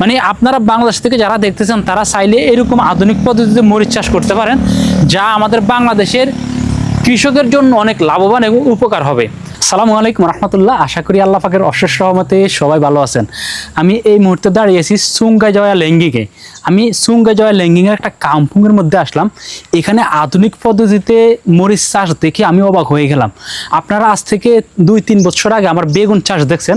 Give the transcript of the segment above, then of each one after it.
মানে আপনারা বাংলাদেশ থেকে যারা দেখতেছেন, তারা চাইলে এরকম আধুনিক পদ্ধতিতে মরিচ চাষ করতে পারেন, যা আমাদের বাংলাদেশের কৃষকের জন্য অনেক লাভবান এবং উপকার হবে। সালামু আলাইকুম রহমতুল্লাহ। আশা করি আল্লাহ পাকের অশেষ রহমতে সবাই ভালো আছেন। আমি এই মুহূর্তে দাঁড়িয়েছি সুঙ্গা জয়া লেঙ্গিকে। আমি সুঙ্গা জয়া লেঙ্গিংয়ের একটা কাম্পুংয়ের মধ্যে আসলাম। এখানে আধুনিক পদ্ধতিতে মরিচ চাষ দেখে আমি অবাক হয়ে গেলাম। আপনারা আজ থেকে দুই তিন বছর আগে আমার বেগুন চাষ দেখছেন।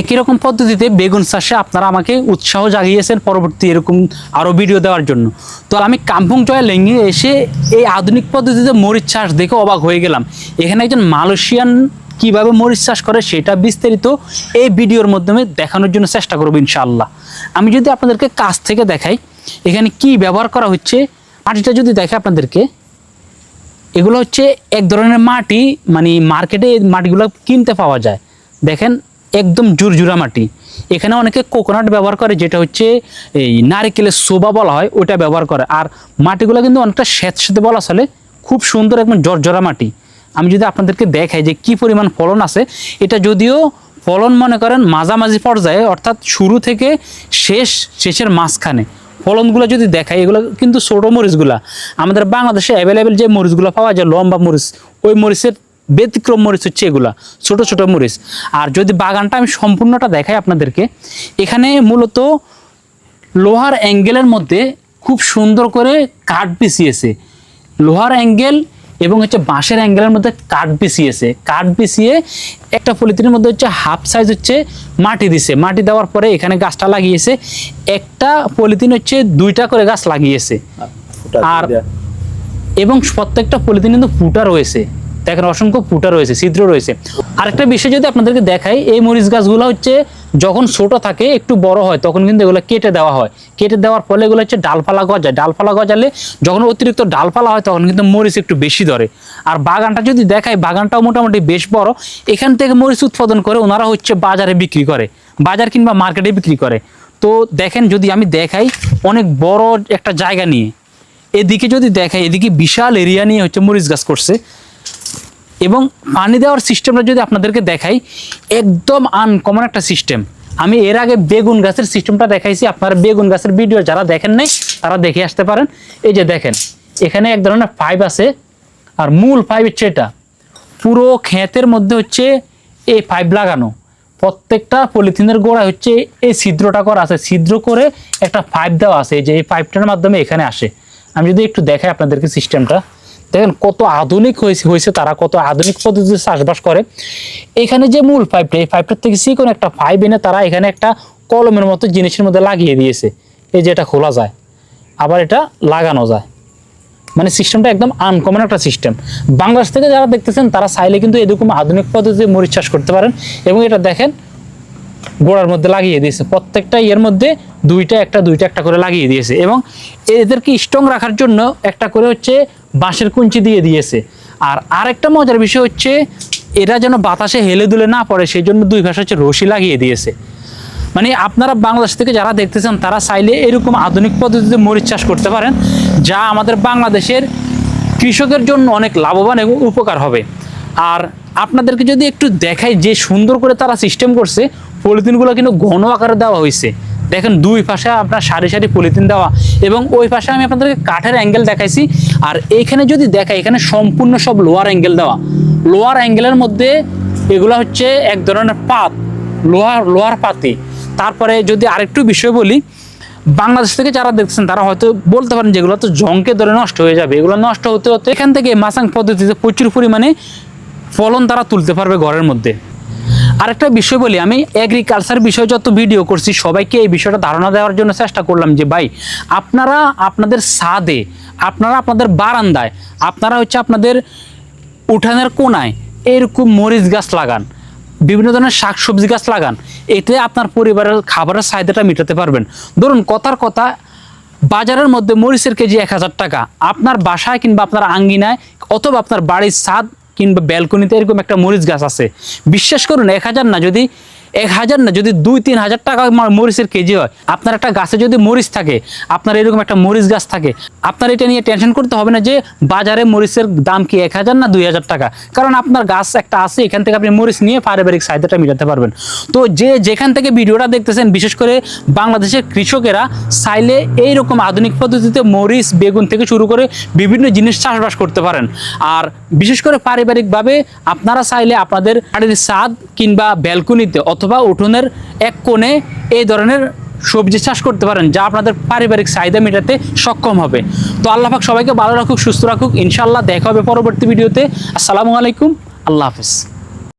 একই রকম পদ্ধতিতে বেগুন চাষে আপনারা আমাকে উৎসাহ জাগিয়েছেন পরবর্তী এরকম আরও ভিডিও দেওয়ার জন্য। তো আমি কাম্পুং জয়া লেঙ্গি এসে এই আধুনিক পদ্ধতিতে মরিচ চাষ দেখে অবাক হয়ে গেলাম। এখানে একজন মালয়েশিয়ান কীভাবে মরিচ চাষ করে সেটা বিস্তারিত এই ভিডিওর মাধ্যমে দেখানোর জন্য চেষ্টা করব ইনশাআল্লাহ। আমি যদি আপনাদেরকে কাছ থেকে দেখাই, এখানে কি ব্যবহার করা হচ্ছে, মাটিটা যদি দেখে আপনাদেরকে, এগুলো হচ্ছে এক ধরনের মাটি মানে মার্কেটে এই মাটিগুলো কিনতে পাওয়া যায়। দেখেন, একদম জুরজুরা মাটি। এখানে অনেকে কোকোনাট ব্যবহার করে, যেটা হচ্ছে এই নারিকেলের শোভা বলা হয় ওটা ব্যবহার করে। আর মাটিগুলো কিন্তু অনেকটা স্যাঁতস্যাঁতে বলা চলে, খুব সুন্দর একদম জর্জরা মাটি। আমি যদি আপনাদেরকে দেখাই যে কি পরিমাণ ফলন আছে, এটা যদিও ফলন মনে করেন মাঝামাঝি পর্যায়ে, অর্থাৎ শুরু থেকে শেষ, শেষের মাঝখানে। ফলনগুলো যদি দেখাই, এগুলো কিন্তু ছোটো মরিচগুলা। আমাদের বাংলাদেশে অ্যাভেলেবেল যে মরিচগুলো পাওয়া যায়, লম্বা মরিচ, ওই মরিচের ব্যতিক্রম মরিচ হচ্ছে এগুলা, ছোট ছোট মরিচ। আর যদি বাগানটা আমি সম্পূর্ণটা দেখাই আপনাদেরকে, এখানে মূলত লোহার অ্যাঙ্গেলের মধ্যে খুব সুন্দর করে কাঠ বিছিয়েছে লোহার অ্যাঙ্গেল এবং হচ্ছে বাঁশের অ্যাঙ্গেলের মধ্যে কাঠ বিছিয়েছে। কাঠ বিছিয়ে একটা পলিথিনের মধ্যে হচ্ছে হাফ সাইজ হচ্ছে মাটি দিছে। মাটি দেওয়ার পরে এখানে গাছটা লাগিয়েছে। একটা পলিথিন হচ্ছে দুইটা করে গাছ লাগিয়েছে। আর এবং প্রত্যেকটা পলিথিন কিন্তু ফুটা রয়েছে। দেখেন অসংখ্য ফুটা রয়েছে, ছিদ্র রয়েছে। আরেকটা বিষয় যদি আপনাদেরকে দেখাই, এই মরিচ গাছগুলো হচ্ছে যখন ছোট থাকে, একটু বড় হয়, তখন কিন্তু এগুলো কেটে দেওয়া হয়। কেটে দেওয়ার ফলে এগুলো হচ্ছে ডালপালা গজায়। ডালপালা গজালে যখন অতিরিক্ত ডালপালা হয়, তখন কিন্তু মরিচ একটু বেশি ধরে। আর বাগানটা যদি দেখাই, বাগানটাও মোটামুটি বেশ বড়। এখান থেকে মরিচ উৎপাদন করে ওনারা হচ্ছে বাজারে বিক্রি করে। বাজার কিংবা মার্কেটে বিক্রি করে। তো দেখেন, যদি আমি দেখাই, অনেক বড় একটা জায়গা নিয়ে। এদিকে যদি দেখাই, এদিকে বিশাল এরিয়া নিয়ে হচ্ছে মরিচ গাছ করছে। এবং পানি দেওয়ার সিস্টেমটা যদি আপনাদেরকে দেখাই, একদম আনকমন একটা সিস্টেম। আমি এর আগে বেগুন গাছের সিস্টেমটা দেখাইছি, আপনারা বেগুন গাছের ভিডিও যারা দেখেন নাই, তারা দেখে আসতে পারেন। এই যে দেখেন, এখানে এক ধরনের পাইপ আছে, আর মূল পাইপ হচ্ছে এটা। পুরো ক্ষেতের মধ্যে হচ্ছে এই পাইপ লাগানো। প্রত্যেকটা পলিথিনের গোড়ায় হচ্ছে এই ছিদ্রটা করা আছে। ছিদ্র করে একটা পাইপ দেওয়া আছে, এই যে এই পাইপটার মাধ্যমে এখানে আসে। আমি যদি একটু দেখাই আপনাদেরকে সিস্টেমটা। দেখেন কত আধুনিক হয়েছে হয়েছে তারা, কত আধুনিক পদ্ধতিতে চাষবাস করে। এখানে যে মূল পাইপটা, এই পাইপটার থেকে সে কোনো একটা পাইপ এনে তারা এখানে একটা কলমের মতো জিনিসের মধ্যে লাগিয়ে দিয়েছে। এই যে এটা খোলা যায়, আবার এটা লাগানো যায়। মানে সিস্টেমটা একদম আনকমন একটা সিস্টেম। বাংলাদেশ থেকে যারা দেখতেছেন, তারা চাইলে কিন্তু এরকম আধুনিক পদ্ধতিতে মরিচ চাষ করতে পারেন এবং এটা দেখেন গোড়ার মধ্যে লাগিয়ে দিয়েছে। প্রত্যেকটা ইয়ের মধ্যে দুইটা, একটা দুইটা, একটা করে লাগিয়ে দিয়েছে এবং এদেরকে স্ট্রং রাখার জন্য একটা করে হচ্ছে বাঁশের কুঞ্চি দিয়ে দিয়েছে। আর আরেকটা মজার বিষয় হচ্ছে, এরা যেন বাতাসে হেলে দুলে না পড়ে সেই জন্য দুই পাশে হচ্ছে রশি লাগিয়ে দিয়েছে। মানে আপনারা বাংলাদেশ থেকে যারা দেখতেছেন, তারা চাইলে এরকম আধুনিক পদ্ধতিতে মরিচ চাষ করতে পারেন, যা আমাদের বাংলাদেশের কৃষকের জন্য অনেক লাভবান এবং উপকার হবে। আর আপনাদেরকে যদি একটু দেখাই যে সুন্দর করে তারা সিস্টেম করছে, পলিথিনগুলো কিন্তু ঘন আকারে দেওয়া হয়েছে। দেখেন দুই পাশে আপনার সারি সারি পলিথিন দেওয়া এবং ওই পাশে আমি আপনাদেরকে কাঠের অ্যাঙ্গেল দেখাইছি। আর এইখানে যদি দেখাই এখানে সম্পূর্ণ সব লোয়ার অ্যাঙ্গেল দেওয়া। লোয়ার অ্যাঙ্গেলের মধ্যে এগুলো হচ্ছে এক ধরনের পাত লোহার লোহার পাতি। তারপরে যদি আরেকটু বিষয় বলি, বাংলাদেশ থেকে যারা দেখছেন, তারা হয়তো বলতে পারেন যেগুলো তো জঙ্কে ধরে নষ্ট হয়ে যাবে। এগুলো নষ্ট হতে হতে এখান থেকে মাসাং পদ্ধতিতে প্রচুর পরিমাণে ফলন তারা তুলতে পারবে ঘরের মধ্যে। আরেকটা বিষয় বলি, আমি এগ্রিকালচার বিষয়ে যত ভিডিও করছি, সবাইকে এই বিষয়টা ধারণা দেওয়ার জন্য চেষ্টা করলাম যে, ভাই, আপনারা আপনাদের ছাদে, আপনারা আপনাদের বারান্দায়, আপনারা হচ্ছে আপনাদের উঠানের কোনায় এরকম মরিচ গাছ লাগান, বিভিন্ন ধরনের শাকসবজি গাছ লাগান, এতে আপনার পরিবারের খাবারের চাহিদাটা মেটাতে পারবেন। ধরুন, কথার কথা, বাজারের মধ্যে মরিচের কেজি এক হাজার টাকা, আপনার বাসায় কিংবা আপনার আঙ্গিনায় অথবা আপনার বাড়ির ছাদ কিংবা ব্যালকনিতে এরকম একটা মরিচ গাছ আছে। বিশ্বাস করুন এক হাজার না যদি এক হাজার না, যদি দুই, তিন হাজার টাকা মরিচের কেজি হয়, আপনার একটা গাছে যদি মরিচ থাকে, আপনার এরকম একটা মরিচ গাছ থাকে, আপনার এটা নিয়ে টেনশন করতে হবে না যে বাজারে মরিচের দাম কি এক হাজার না দুই হাজার টাকা? কারণ আপনার গাছ একটা আছে, এখান থেকে আপনি মরিচ নিয়ে পারিবারিক চাহিদাটা মেটাতে পারবেন। তো যে যেখান থেকে ভিডিওটা দেখতেছেন, বিশেষ করে বাংলাদেশের কৃষকেরা চাইলে এইরকম আধুনিক পদ্ধতিতে মরিচ, বেগুন থেকে শুরু করে বিভিন্ন জিনিস চাষবাস করতে পারেন। আর বিশেষ করে পারিবারিকভাবে আপনারা চাইলে আপনাদের বাড়ির ছাদ কিংবা ব্যালকনিতে অথবা উঠোনের এক কোণে এই ধরনের সবজি চাষ করতে পারেন, যা আপনাদের পারিবারিক চাহিদা মেটাতে সক্ষম হবে। তো আল্লাহ পাক সবাইকে ভালো রাখুক, সুস্থ রাখুক। ইনশাল্লাহ দেখা হবে পরবর্তী ভিডিওতে। আসসালামু আলাইকুম। আল্লাহ হাফিজ।